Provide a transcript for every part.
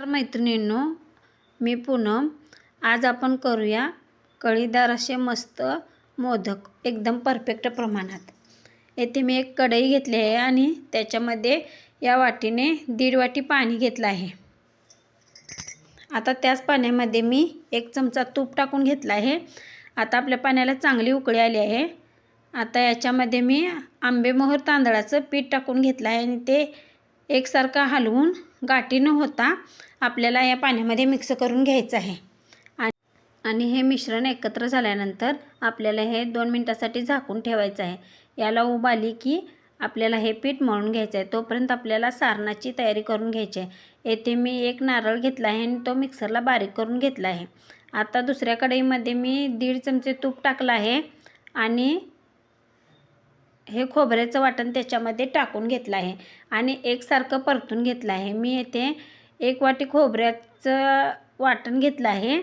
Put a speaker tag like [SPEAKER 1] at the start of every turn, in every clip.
[SPEAKER 1] तर मैत्रिणींनो मी पूनम. आज आपण करूया कळीदार असे मस्त मोदक एकदम परफेक्ट प्रमाणात. येथे मी एक कढई घेतली आहे आणि त्याच्यामध्ये या वाटीने दीड वाटी पाणी घेतलं आहे. आता त्याच पाण्यामध्ये मी एक चमचा तूप टाकून घेतला आहे. आता आपल्या पाण्याला चांगली उकळी आली आहे. आता याच्यामध्ये मी आंबेमोहर तांदळाचं पीठ टाकून घेतलं आहे आणि ते एकसारखं हलवून गाठी न होता. आपल्याला या पाण्यामध्ये मिक्स करून घ्यायचं आहे. आणि आणि हे मिश्रण एकत्र झाल्यानंतर आपल्याला हे दोन मिनटासाठी झाकून ठेवायचं आहे. याला उब आली की आपल्याला हे पीठ मळून घ्यायचं आहे. तोपर्यंत आपल्याला सारणाची तयारी करून घ्यायची आहे. येथे मी एक नारळ घेतला आहे आणि तो मिक्सरला बारीक करून घेतला आहे. आता दुसऱ्या कढईमध्ये मी दीड चमचे तूप टाकलं आहे. आणि हे खोबऱ्याचं वाटण त्याच्यामध्ये टाकून घेतलं आहे. आणि एकसारखं परतून घेतलं आहे. मी येथे एक वाटी खोबऱ्याचं वाटण घेतलं आहे.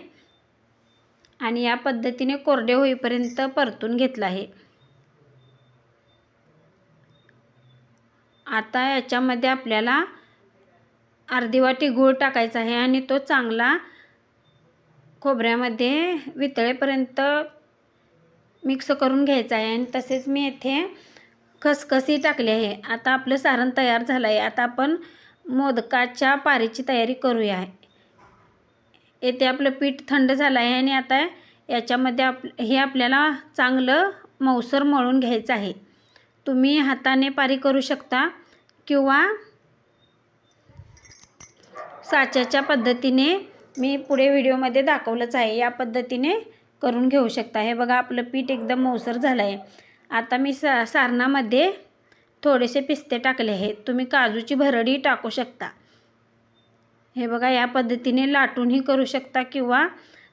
[SPEAKER 1] आणि या पद्धतीने कोरडे होईपर्यंत परतून घेतलं आहे. आता याच्यामध्ये आपल्याला अर्धी वाटी गूळ टाकायचा आहे आणि तो चांगला खोबऱ्यामध्ये वितळेपर्यंत मिक्स करून घ्यायचा आहे. आणि तसेच मी येथे खसखसी टाकली आहे? आता आपलं सारण तयार झालं आहे आता आपण मोदकाच्या पारीची तयारी करूया. येथे आपलं पीठ थंड झालं आहे आणि आता याच्यामध्ये आप हे आपल्याला चांगलं मौसर मळून घ्यायचं आहे. तुम्ही हाताने पारी करू शकता किंवा साच्याच्या पद्धतीने मी पुढे व्हिडिओमध्ये दाखवलंच आहे. या पद्धतीने करून घेऊ शकता. हे बघा आपलं पीठ एकदम मौसर झालं आहे आता मी सा सारणामध्ये थोडेसे पिस्ते टाकले आहेत. तुम्ही काजूची भरडी टाकू शकता. हे बघा या पद्धतीने लाटूनही करू शकता किंवा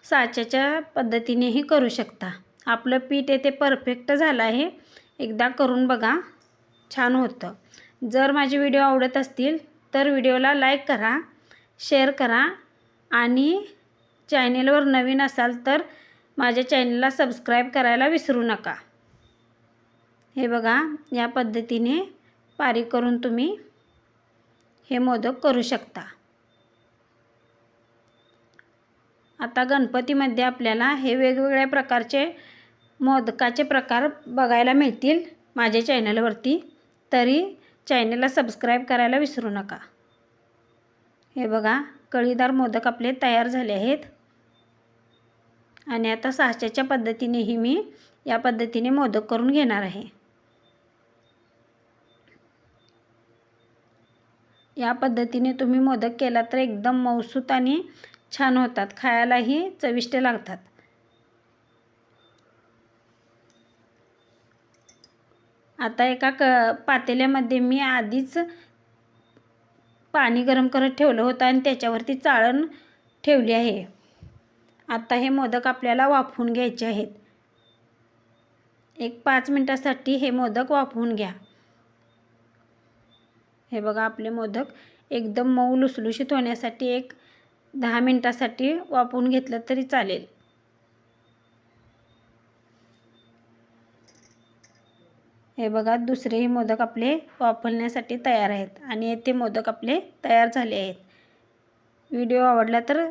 [SPEAKER 1] साच्याच्या पद्धतीनेही करू शकता. आपलं पीठ येथे परफेक्ट झालं आहे. एकदा करून बघा छान होतं. जर माझे व्हिडिओ आवडत असतील तर व्हिडिओला लाईक करा शेअर करा आणि चॅनेलवर नवीन असाल तर माझ्या चॅनलला सबस्क्राईब करायला विसरू नका. हे बघा या पद्धतीने पारी करून तुम्ही हे मोदक करू शकता. आता गणपतीमध्ये आपल्याला हे वेगवेगळ्या प्रकारचे मोदकाचे प्रकार बघायला मिळतील माझ्या चॅनलवरती. तरी चॅनलला सबस्क्राईब करायला विसरू नका. हे बघा कळीदार मोदक आपले तयार झाले आहेत. आणि आता साच्याच्या पद्धतीनेही मी या पद्धतीने मोदक करून घेणार आहे. या पद्धतीने तुम्ही मोदक केला तर एकदम मौसूत आणि छान होतात. खायलाही चविष्ट लागतात. आता एका क पातेल्यामध्ये मी आधीच पाणी गरम करत ठेवलं होतं आणि त्याच्यावरती चाळण ठेवली आहे. आता हे मोदक आपल्याला वाफवून घ्यायचे आहेत. एक पाच मिनटासाठी हे मोदक वाफवून घ्या. हे बघा आपले मोदक एकदम मऊ लुसलुशीत होण्यासाठी एक दहा मिनटासाठी वापरून घेतलं तरी चालेल. हे बघा दुसरेही मोदक आपले वापरण्यासाठी तयार आहेत आणि येथे मोदक आपले तयार झाले आहेत. व्हिडिओ आवडला तर